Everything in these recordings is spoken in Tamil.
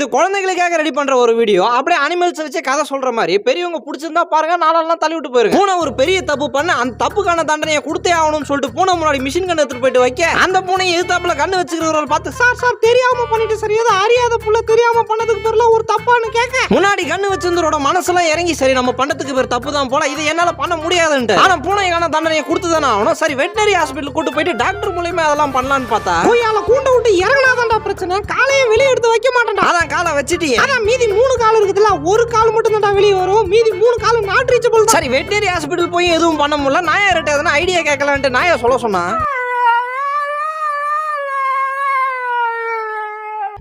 இது குழந்தைகளுக்காக ரெடி பண்ற ஒரு வீடியோ அப்படியே அனிமல்ஸ் வச்சு கதை சொல்ற மாதிரி. பெரியவங்க பிடிச்சிருந்தா பாருங்க நாளெல்லாம் தள்ளி விட்டு போயிருங்க. பூனை ஒரு பெரிய தப்பு பண்ண அந்த தப்புக்கான தண்டனையை கொடுத்தே ஆகணும்னு சொல்லிட்டு பூனை முன்னாடி மிஷின் கண்ணு எடுத்துட்டு போயிட்டு வைக்க அந்த பூனையை எதிர்த்தாப்புல கண்ணு வச்சுக்கிறவர்கள் பார்த்து சார் சார் தெரியாம பண்ணிட்டு சரி ஏதோ அறியாத புள்ள தெரியாம பண்ணதுக்கு பேர்ல ஒரு தப்பான்னு கேட்க. முன்னாடி கண்ணு வச்சிருந்தவரோட மனசுலாம் இறங்கி சரி நம்ம பண்ணதுக்கு பேர் தப்பு தான் போல இது என்னால பண்ண முடியாதுன்ட்டு. ஆனா பூனைக்கான தண்டனையை கொடுத்து தானே ஆகணும். சரி வெட்டினரி ஹாஸ்பிட்டல் கூட்டு போயிட்டு டாக்டர் மூலியமா அதெல்லாம் பண்ணலாம்னு பார்த்தா கொய்யால கூண்ட விட்டு இறங்கினாதான்டா பிரச்சனை. காலையை வெளியே எடுத்து வைக்க மாட்டேன். மாட்டேன்டா அதான் காலை வச்சுட்டியே. அதான் மீதி மூணு கால் இருக்குதுல்ல ஒரு கால் மட்டும் தான்டா வெளியே வரும். மீதி மூணு கால் நாட் ரீச்சபிள் தான். சரி வெட்டினரி ஹாஸ்பிட்டல் போய் எதுவும் பண்ண முடியல. நாயார்ட்ட எதனா ஐடியா கேட்கலான்ட்டு நாயா சொல்ல சொன்னா.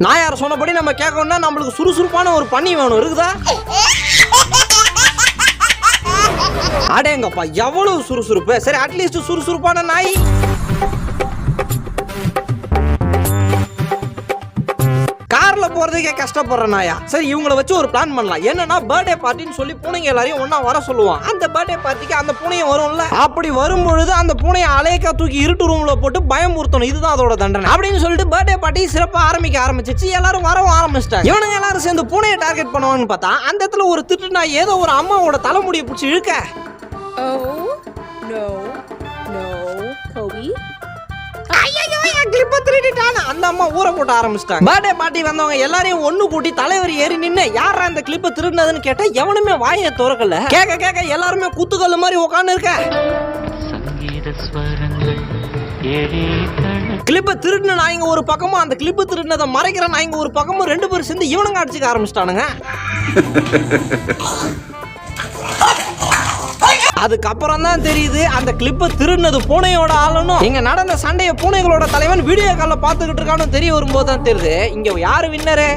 நாயார் சொன்னபடி நம்ம கேட்கணும்னா நம்மளுக்கு சுறுசுறுப்பான ஒரு பண்ணி வேணும். இருக்குதா? அடேங்கப்பா எவ்வளவு சுறுசுறுப்பு. சரி அட்லீஸ்ட் சுறுசுறுப்பான நாய். கார்ல போறதுக்கே கஷ்டப்படுற நாயா. சரி இவங்கள வச்சு ஒரு பிளான் பண்ணலாம். என்னன்னா பர்த்டே பார்ட்டின்னு சொல்லி பூனைங்க எல்லாரையும் ஒண்ணா வர சொல்லுவான். அந்த பர்த்டே பார்ட்டிக்கு அந்த பூனையும் வரும்ல. அப்படி வரும்பொழுது அந்த பூனையை அலையக்கா தூக்கி இருட்டு ரூம்ல போட்டு பயமுறுத்தணும். இதுதான் அதோட தண்டனை. அப்படின்னு சொல்லிட்டு பர்த்டே பார்ட்டி சிறப்பா ஆரம்பிக்க ஆரம்பிச்சிச்சு. எல்லாரும் வரவும் ஆரம்பிச்சிட்டாங்க. இவனுங்க எல்லாரும் சேர்ந்து பூனையை டார்கெட் பண்ணுவாங்கன்னு பார்த்தா அந்த இடத்துல ஒரு திட்டு நாய் ஏதோ ஒரு அம்மாவோட தலைமுடியை பிடிச்சி இழுக்க. Oh. ஐயோ என் கிளிப்ப திருடிட்டான அந்த அம்மா ஊரை போட்டு ஆரம்பிச்சிட்டாங்க. பர்த்டே பார்ட்டி வந்தவங்க எல்லாரையும் ஒண்ணு கூட்டி தலைவர் ஏறி நின்னு யாரா இந்த கிளிப்ப திருடினதுன்னு கேட்டா எவனுமே வாயை திறக்கல. கேட்க கேட்க எல்லாருமே குத்துக்கல்லு மாதிரி உட்கார்ந்து இருக்க. கிளிப்பை திருடின நாய்ங்க ஒரு பக்கமும் அந்த கிளிப்பு திருடினதை மறைக்கிற நாய்ங்க ஒரு பக்கமும் ரெண்டு பேரும் சேர்ந்து இவனுங்க அடிச்சுக்க ஆரம்பிச்சிட்டானுங்க. அதுக்கப்புறம் தான் தெரியுது அந்த கிளிப்பை திருடினது பூனையோட ஆளுன்னு. இங்க நடந்த சண்டைய பூனைகளோட தலைவன் வீடியோ காலில் பார்த்துக்கிட்டு இருக்கான்னு தெரிய வரும்போது தான் தெரியுது. இங்க யாரு வின்னரு